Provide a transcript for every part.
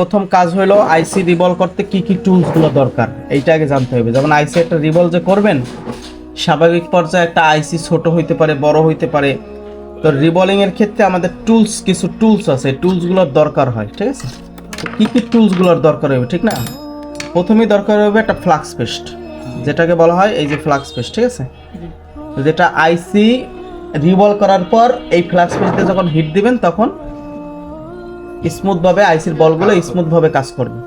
প্রথম কাজ হলো আইসি রিভল করতে কি কি টুলসগুলো দরকার, এইটা আগে জানতে হবে যেমন আইসি একটা রিভল যে করবেন, স্বাভাবিক পর্যায়ে একটা আইসি ছোট হইতে পারে, বড় হইতে পারে। তো রিবলিং এর ক্ষেত্রে আমাদের টুলস কিছু টুলস আছে টুলসগুলোর দরকার হয়, ঠিক আছে? কি কি টুলসগুলোর দরকার হবে ঠিক না? প্রথমেই দরকার হবে একটা ফ্লাক্স পেস্ট যেটাকে বলা হয় এই যে ফ্লাক্স পেস্ট ঠিক আছে? যেটা আইসি রিভল করার পর এই ফ্লাক্স পেস্টে যখন হিট দিবেন, তখন স্মুথভাবে আইসির বলগুলো স্মুথভাবে কাজ করবে।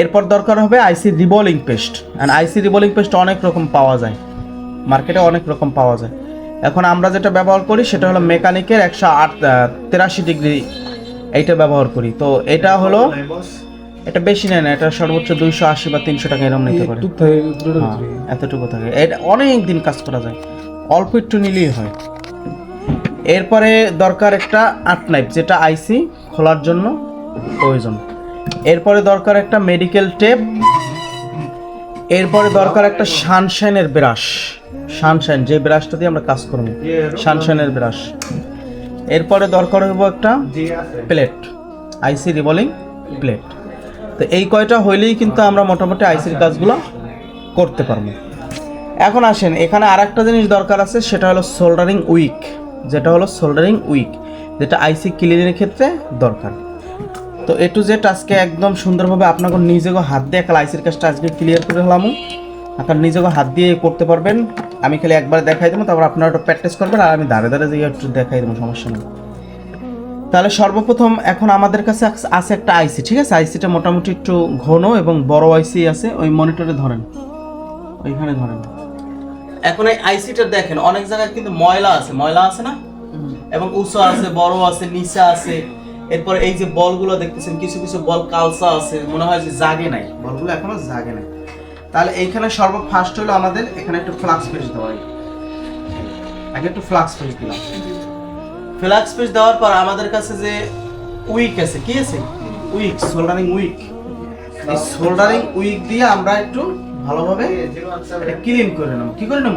এরপর দরকার হবে IC reballing paste. And IC reballing paste অনেক রকম পাওয়া যায়। মার্কেটে অনেক রকম পাওয়া যায়। এখন আমরা যেটা ব্যবহার করি সেটা হলো মেকানিকের একশো আট তেরাশি ডিগ্রি এইটা ব্যবহার করি। তো এটা হলো এটা বেশি নেয় না এটা সর্বোচ্চ দুইশো আশি বা তিনশো টাকা এরকম নিতে পারে। হ্যাঁ, এতটুকু থাকে। এটা অনেক দিন কাজ করা যায়। অল্প একটু নিলেই হয়। এরপরে দরকার একটা আট নাইফ যেটা আইসি খোলার জন্য প্রয়োজন। এরপরে দরকার একটা মেডিকেল টেপ এরপরে দরকার একটা সানশাইনের ব্রাশ সানশাইন যে ব্রাশটা দিয়ে আমরা কাজ করব সানশাইনের ব্রাশ এরপরে দরকার হইব একটা প্লেট আইসি রিবলিং প্লেট তো এই কয়টা হইলেই কিন্তু আমরা মোটামুটি আইসির কাজগুলো করতে পারব। এখন আসেন, এখানে আর একটা জিনিস দরকার আছে, সেটা হলো সোল্ডারিং উইক যেটা হলো সোল্ডারিং উইক যেটা আইসি ক্লিনের ক্ষেত্রে দরকার। তো এ টু জেড আজকে একদম সুন্দরভাবে আপনাকে নিজেকে হাত দিয়ে একটা আইসির কাজটা আজকে ক্লিয়ার করে হলাম আপনার নিজেকে হাত দিয়ে করতে পারবেন। আমি খালি একবার দেখাই দেবো, তারপর আপনারা একটু প্র্যাকটিস করবেন আর আমি দাঁড়ে দাঁড়ে যেয়ে একটু দেখাই দেবো, সমস্যা নেই। তাহলে সর্বপ্রথম এখন আমাদের কাছে আছে একটা আইসি ঠিক আছে? আইসিটা মোটামুটি একটু ঘন এবং বড় আইসি আছে, ওই মনিটরে ধরেন। ওইখানে ধরেন। এখন এই আইসিটা দেখেন, অনেক জায়গায় কিন্তু ময়লা আছে। ময়লা আছে না? এবং উঁচু আছে, বড় আছে, নিচা আছে। এরপর এই যে বলগুলো দেখতেছেন, কিছু কিছু বল কালসা আছে, মনে হয় যে জাগে নাই। বলগুলো এখনও জাগে নাই। তাহলে এইখানে সর্ব ফার্স্ট হলো আমাদের, এখানে একটু ফ্লাক্স পেজ দেওয়া। আগে একটু ফ্লাক্স পেজ দিলাম। ফ্লাক্স পেজ দেওয়ার পর আমাদের কাছে যে উইক আছে, কি আছে? Wick, soldering wick. এই সোল্ডারিং উইক দিয়ে আমরা একটু ভালোভাবে ক্লিন করে নেব। কি করে নেব?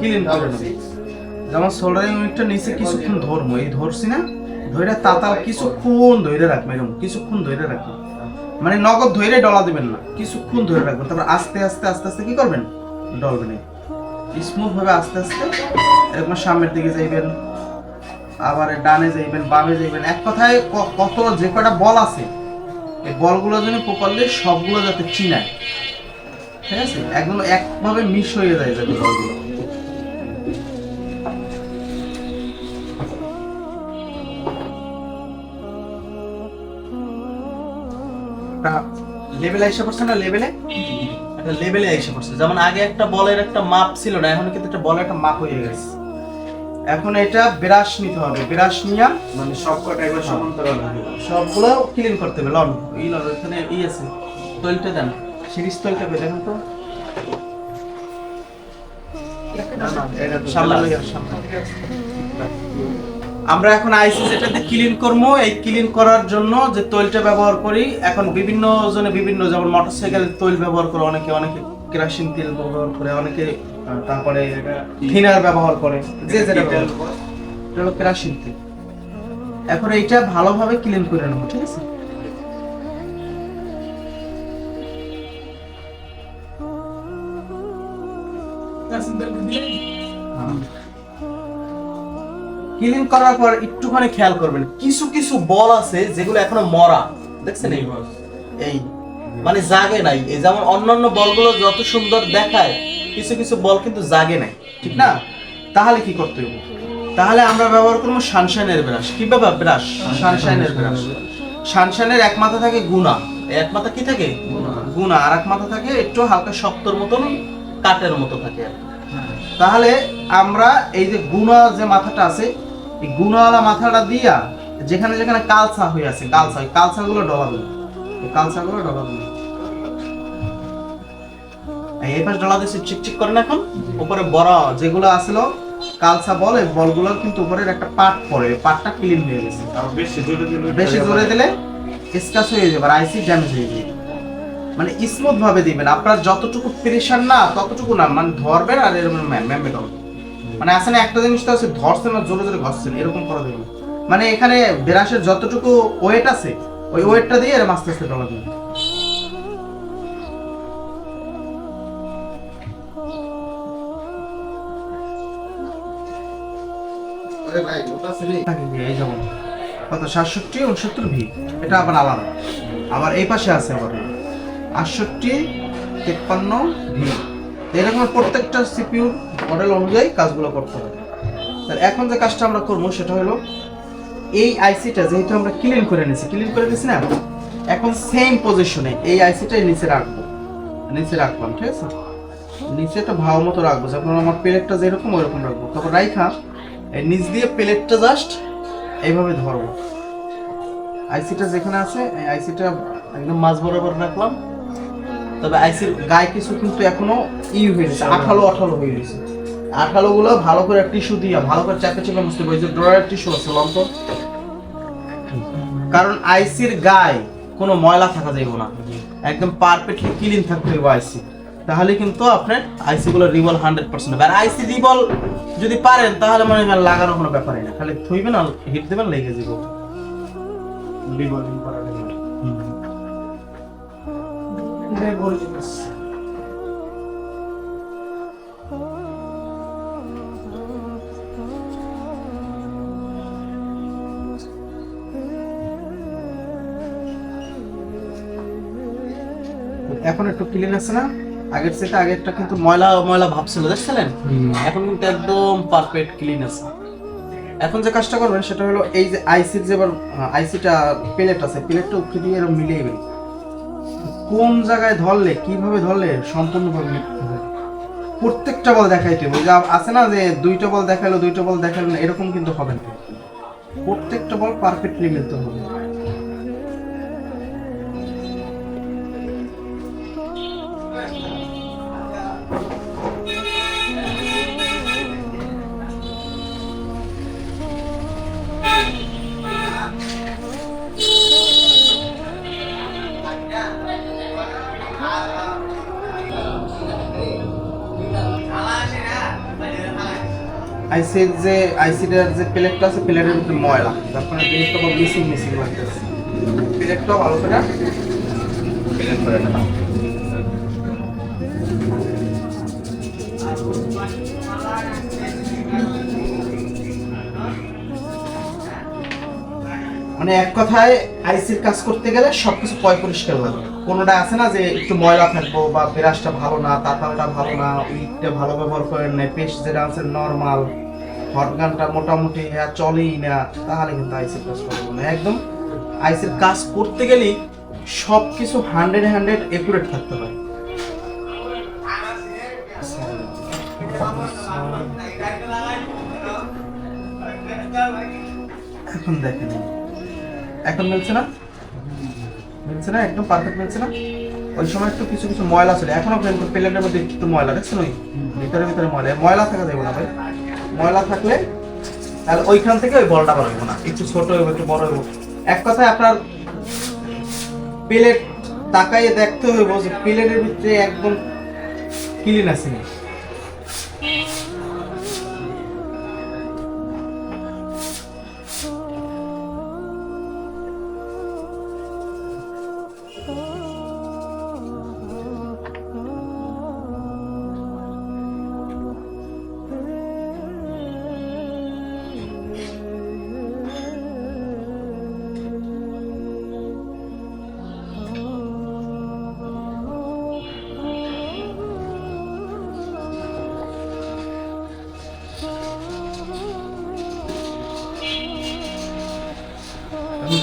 ক্লিন করে নেব। যেমন সোল্ডারিং ইউনিটটা নিচে কিছুক্ষণ ধরবো, এই ধরছি না ধরে তাতাল কিছুক্ষণ ধরে রাখব, এরকম, কিছুক্ষণ ধরে রাখব। মানে নগদ ধরে ডলা দিবেন না, কিছুক্ষণ ধরে রাখবেন, তারপর আস্তে আস্তে আস্তে আস্তে কি করবেন? ডলবেন স্মুথ ভাবে আস্তে আস্তে, এরকম সামনের দিকে যাইবেন, আবার ডানে যাইবেন, বামে যাইবেন, এক কথায় কত যে কটা বল আছে, এই বলগুলো যেন প্রপারলি সবগুলো যাতে চিনায়, ঠিক আছে? একদম একভাবে মিশ হয়ে যায় যাতে বলগুলো। লেভেলে এসে পড়ছে না লেভেলে একটা লেভেলে এসে পড়ছে। যেমন আগে একটা বলের একটা মাপ ছিল না এখন কিন্তু একটা বলের একটা মাপ হয়ে গেছে। এখন এটা ব্রাশ নিতে হবে। ব্রাশ নিয়ে মানে সব কটা একবার সমান্তরাল সবগুলো ক্লিন করতে হবে। লন এই লন এখানে ই আছে। তৈলটা দেন। সিরিজ তৈলটা পেয়ে দেখেন তো। সামনে সামনে। আমরা এখন আইসি যেটাতে ক্লিন করব এই ক্লিন করার জন্য যে তৈলটা ব্যবহার করি, এখন বিভিন্ন জনে বিভিন্ন, যেমন মোটরসাইকেল তৈল ব্যবহার করে অনেকে অনেকে কেরাসিন তেল ব্যবহার করে, অনেকে তারপরে থিনার ব্যবহার করে, যে যেটা কেরাসিন তেল। এখন এইটা ভালোভাবে ক্লিন করে নেব, ঠিক আছে? ক্লিন করার পর একটুখানি খেয়াল করবেন কিছু কিছু বল আছে যেগুলো এখনও মরা দেখছেন এই? এই মানে জাগে নাই। এই যেমন অন্যান্য বলগুলো যত সুন্দর দেখায় কিছু কিছু বল কিন্তু জাগে নাই ঠিক না? তাহলে কি করতে হবে তাহলে আমরা ব্যবহার করব সানশাইনের ব্রাশ। কি ব্যাপার ব্রাশ? সানশাইনের ব্রাশ। সানশাইনের এক মাথা থাকে গুণা এক মাথা কি থাকে? গুণা আর এক মাথা থাকে একটু হালকা শক্তর মতন কাটের মতো থাকে। আর তাহলে আমরা এই যে গুণা যে মাথাটা আছে এই গুণাওয়ালা মাথাটা দিয়া যেখানে যেখানে কালসা হয়ে আছে কালসা ওই কালসাগুলো ডলা দেবো এই কালসাগুলো এই পাশ ডলা দিয়েছে চিকচিক করে না এখন। উপরে বড় যেগুলো আসলো কালসা বল এই বলগুলো কিন্তু উপরের একটা পাট পড়ে ওই পাটটা ক্লিন হয়ে গেছে। বেশি জোরে দিলে বেশি জোরে দিলে হয়ে যাবে আর আইসি ড্যামেজ হয়ে যাবে। মানে স্মুথ ভাবে দিবেন। আপনার যতটুকু প্রেশার না ততটুকু না মানে ধরবেন আর এরকম ম্যামে করবেন মানে আসলে একটা জিনিস তো আছে ধরছেন না জোরে জোরে ঘষছেন এরকম করা দেবেন মানে এখানে ব্রাশের যতটুকু ওয়েট আছে ওই ওয়েটটা দিয়ে এরকম আস্তে আস্তে ডলা দিবেন কত সাতষট্টি উনসত্তর ভি? এটা আবার আলাদা। আবার এই পাশে আছে আবার। আটষট্টি তেপ্পান্ন ভি। এরকম প্রত্যেকটা সিপিউর মডেল অনুযায়ী কাজগুলো করতে হবে। তাহলে এখন যে কাজটা আমরা করব সেটা হলো, এই আইসিটা যেহেতু আমরা ক্লিন করে নিয়েছি ক্লিন করে নিয়েছি না? এখন সেম পজিশনে এই আইসিটাই নিচে রাখব। নিচে রাখলাম, ঠিক আছে? নিচে একটা ভাও মতো রাখব যখন আমার প্লেটটা যেরকম, ওইরকম রাখব। তারপর রাইখা, এই নিচ দিয়ে প্লেটটা জাস্ট এইভাবে ধরবো। আইসিটা যেখানে আছে, এই আইসিটা একদম মাঝ বরাবর রাখলাম। তবে আইসির গায়ে কিছু কিন্তু এখনও ই হয়ে গেছে আঠালো আঠালো হয়ে গেছে। আঠালো গুলো ভালো করে টিস্যু দিয়ে ভালো করে চাপে চেপে মুছতে হবে। যে ড্রয়ার টিস্যু আছে লম্প কারণ আইসির গায়ে কোনো ময়লা থাকা যাইব না। একদম পারফেক্টলি ক্লিন থাকতে হবে আইসি তাহলে কিন্তু আপনার আইসি গুলো রিবল হান্ড্রেড পার্সেন্ট হবে। আর আইসি রিবল যদি পারেন তাহলে মনে হয় লাগানো কোনো ব্যাপারই না। খালি থইবেন আর হিট দেবেন লেগে যাব রিভলভিং করা লাগবে এখন একটু ক্লিন আছে না? আগের থেকে আগেরটা কিন্তু ময়লা ময়লা ভাব ছিল দেখছিলেন? এখন কিন্তু একদম পারফেক্ট ক্লিন আছে। এখন যে কাজটা করবেন সেটা হলো এই যে আইসির যে আইসিটা প্লেট আছে প্লেটটা উপরে দিয়ে এরকম মিলিয়ে দিবেন। কোন জায়গায় ধরলে কীভাবে ধরলে সম্পূর্ণভাবে মিলতে হবে প্রত্যেকটা বল দেখাইতে হবে। যে আছে না যে দুইটা বল দেখাল দুইটা বল দেখাল না এরকম কিন্তু হবে না। প্রত্যেকটা বল পারফেক্টলি মিলতে হবে। আইসির যে, আইসিটার যে প্লেটটা আছে, প্লেটের ভিতরে ময়লা। কারণে জিনিসটা খুব মিসিং মিসিং লাগতেছে। প্লেটটা ভালো করে। প্লেট করে নেবা মানে এক কথায়, আইসির কাজ করতে গেলে সবকিছু পয় পরিষ্কার লাগে। কোনোটা আছে না যে একটু ময়লা থাকব বা ব্রাশটা ভালো না তাতালটা ভালো না উইকটা ভালো ব্যবহার করেন না পেস্ট যেটা আছে নর্মাল হটগানটা মোটামুটি হ্যাঁ চলেই না তাহলে কিন্তু আইসির কাজ করব না। একদম আইসির কাজ করতে গেলেই সব কিছু হান্ড্রেড হান্ড্রেড একুরেট থাকতে হয়। এখন দেখেন। এখন মিলছে না? মিলছে না? একদম পারফেক্ট মিলছে না? ওই সময় একটু কিছু কিছু ময়লা ছিল। এখনও প্লেটের মধ্যে একটু ময়লা, দেখছেন ওই? ভিতরে ভিতরে ময়লা। ময়লা থাকা যাবে না ভাই। ময়লা থাকলে তাহলে ওইখান থেকে ওই বলটা পারব না, একটু ছোট হইব, একটু বড় হইব। এক কথায় আপনার প্লেট তাকাইয়ে দেখতে হইব যে প্লেটের ভিতরে একদম ক্লিন আছে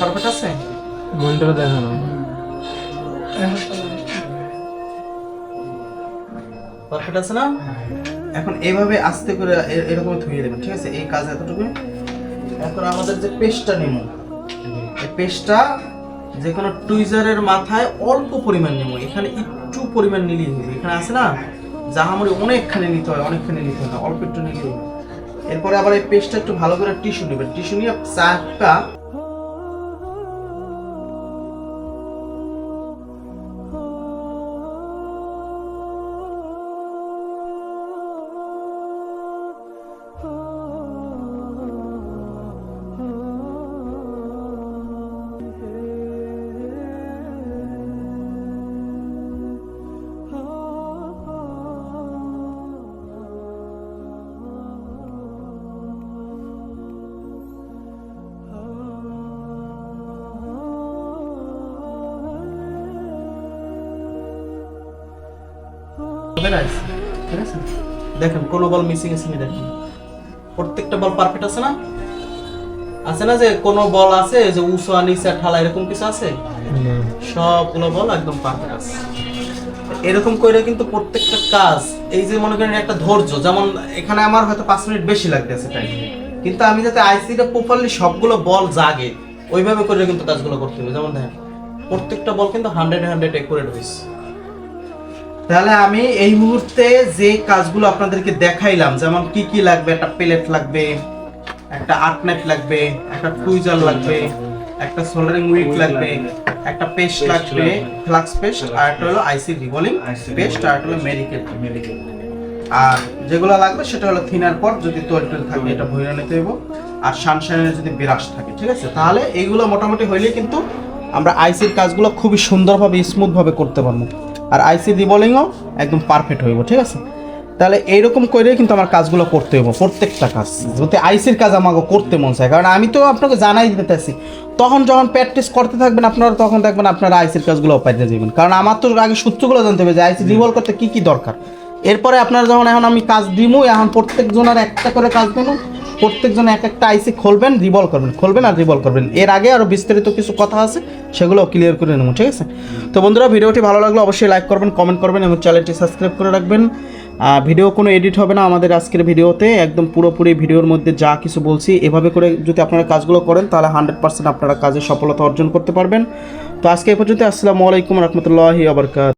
না পারফেক্ট আছে মনিটরে দেখানো পারফেক্ট আছে না? এখন এইভাবে আস্তে করে এরকম ধুয়ে দেবেন ঠিক আছে? এই কাজ এতটুকু এখন আমাদের যে পেস্টটা নেব এই পেস্টটা যে কোনো টুইজারের মাথায় অল্প পরিমাণ নেব এখানে একটু পরিমাণ নিলেই হবে এখানে আছে না? জাহামরি অনেকখানি নিতে হয় অনেকখানি নিতে হয় অল্প একটু নিলেই হবে এরপরে আবার এই পেস্টটা একটু ভালো করে টিস্যু নেবেন। টিস্যু নিয়ে চাপটা শানশাইনের ঠিক আছে? দেখেন কোনো বল মিসিং আছে নি দেখেন। প্রত্যেকটা বল পারফেক্ট আছে না? আছে না যে কোনো বল আছে যে উঁচু নিচা ঠালা এরকম কিছু আছে? সবগুলো বল একদম পারফেক্ট আছে। এরকম করে কিন্তু প্রত্যেকটা কাজ এই যে মনে করেন একটা ধৈর্য যেমন এখানে আমার হয়তো পাঁচ মিনিট বেশি লাগতেছে টাইম কিন্তু আমি যাতে আইসিটা প্রপারলি সবগুলো বল জাগে ওইভাবে করে কিন্তু কাজগুলো করতে হবে। যেমন দেখেন প্রত্যেকটা বল কিন্তু হান্ড্রেড হান্ড্রেড একুরেট হয়েছে তাহলে আমি এই মুহূর্তে যে কাজগুলো আপনাদেরকে দেখাইলাম যেমন কি কি লাগবে? একটা প্লেট লাগবে একটা আটনেট লাগবে একটা টুইজার লাগবে একটা সোল্ডারিং উইক লাগবে একটা পেস্ট লাগবে ফ্লাক্স পেস্ট আর একটা হলো আইসি রিভলিং পেস্ট আর একটা হলো মেডিকেল মেডিকেল আর যেগুলো লাগবে সেটা হলো থিনার পর যদি তোল টোল থাকে এটা ভইরা নিতে হইব। আর সানশাইনের যদি বিরাস থাকে ঠিক আছে? তাহলে এইগুলো মোটামুটি হইলে কিন্তু আমরা আইসির কাজগুলো খুবই সুন্দরভাবে স্মুথভাবে করতে পারব। আর আইসি রিবলিংও একদম পারফেক্ট হইব ঠিক আছে? তাহলে এইরকম করে কিন্তু আমার কাজগুলো করতে হইব প্রত্যেকটা কাজ। যদি আইসির কাজ আমাকে করতে মন চায় কারণ আমি তো আপনাকে জানাই দিতেছি। তখন যখন প্র্যাকটিস করতে থাকবেন আপনারা তখন দেখবেন আপনারা আইসির কাজগুলো পাইতে যাবেন কারণ আমার তো আগে সূত্রগুলো জানতে হবে যে আইসি রিভল করতে কী কী দরকার। এরপরে আপনার যখন এখন আমি কাজ দিমু এখন প্রত্যেক জনের একটা করে কাজ দিব প্রত্যেকজন এক একটা আইসি খুলবেন রিভল করবেন, খুলবেন আর রিভল করবেন। এর আগে আরও বিস্তারিত কিছু কথা আছে সেগুলো ক্লিয়ার করে নেব, ঠিক আছে? তো বন্ধুরা, ভিডিওটি ভালো লাগলে অবশ্যই লাইক করবেন কমেন্ট করবেন এবং চ্যানেলটি সাবস্ক্রাইব করে রাখবেন। ভিডিও কোনো এডিট হবে না আমাদের আজকের ভিডিওতে, একদম পুরোপুরি ভিডিওর মধ্যে যা কিছু বলছি, এভাবে করে যদি আপনারা কাজগুলো করেন, তাহলে হান্ড্রেড পার্সেন্ট আপনারা কাজে সফলতা অর্জন করতে পারবেন। তো আজকে এই পর্যন্ত আসসালামু আলাইকুম রহমতুল্লাহি আবরকাত